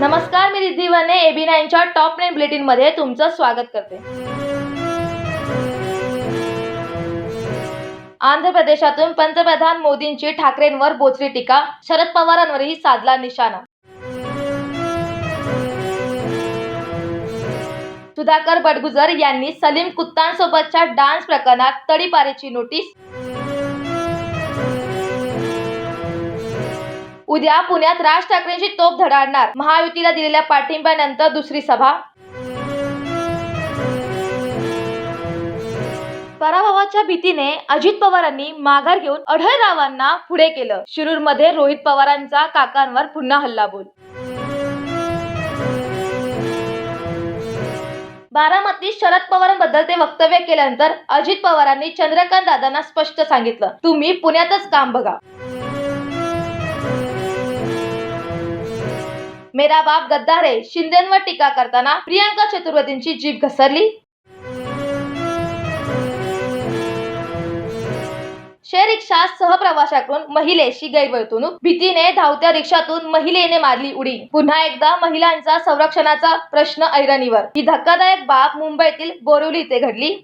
नमस्कार मी रिद्धी वने एबी नाईनच्या टॉप नाईन बुलेटिनमध्ये तुमचं स्वागत करते. आंध्र प्रदेशातून पंतप्रधान मोदींची ठाकरेंवर बोचरी टीका शरद पवारांवरही साधला निशाणा. सुधाकर बडगुजर यांनी सलीम कुत्तांसोबतच्या डान्स प्रकरणात तडीपारीची नोटीस उद्या पुण्यात राज ठाकरेंची तोप धडाडणार. महायुतीला दिलेल्या पाठिंब्यानंतर दुसरी सभा. पराभवाच्या भीतीने अजित पवारांनी माघार घेऊन अढळरावांना पुढे केलं. शिरूरमध्ये रोहित पवारांचा काकांवर पुन्हा हल्लाबोल. बारामतीत शरद पवारांबद्दल ते वक्तव्य केल्यानंतर अजित पवारांनी चंद्रकांत दादांना स्पष्ट सांगितलं. तुम्ही पुण्यातच काम बघा. मेरा बाप गद्दार आहे. शिंदेंवर टीका करताना प्रियांका चतुर्वेदींची जीभ घसरली. शेअर रिक्षा सहप्रवाशाकडून महिलेशी गैरवर्तणूक. भीतीने धावत्या रिक्षातून महिलेने मारली उडी. पुन्हा एकदा महिलांचा संरक्षणाचा प्रश्न ऐरणीवर. ही धक्कादायक बाब मुंबईतील बोरिवली इथे घडली.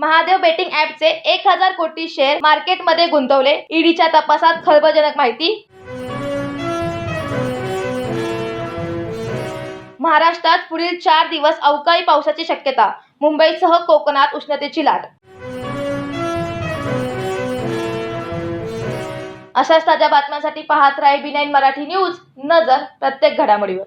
महादेव बेटिंग ऍपचे एक हजार कोटी शेअर मार्केटमध्ये गुंतवले. ईडीच्या तपासात खळबळजनक माहिती. महाराष्ट्रात पुढील चार दिवस अवकाळी पावसाची शक्यता. मुंबईसह कोकणात उष्णतेची लाट. अशाच ताज्या बातम्यांसाठी पाहत राहा बी नाईन मराठी न्यूज नजर प्रत्येक घडामोडीवर.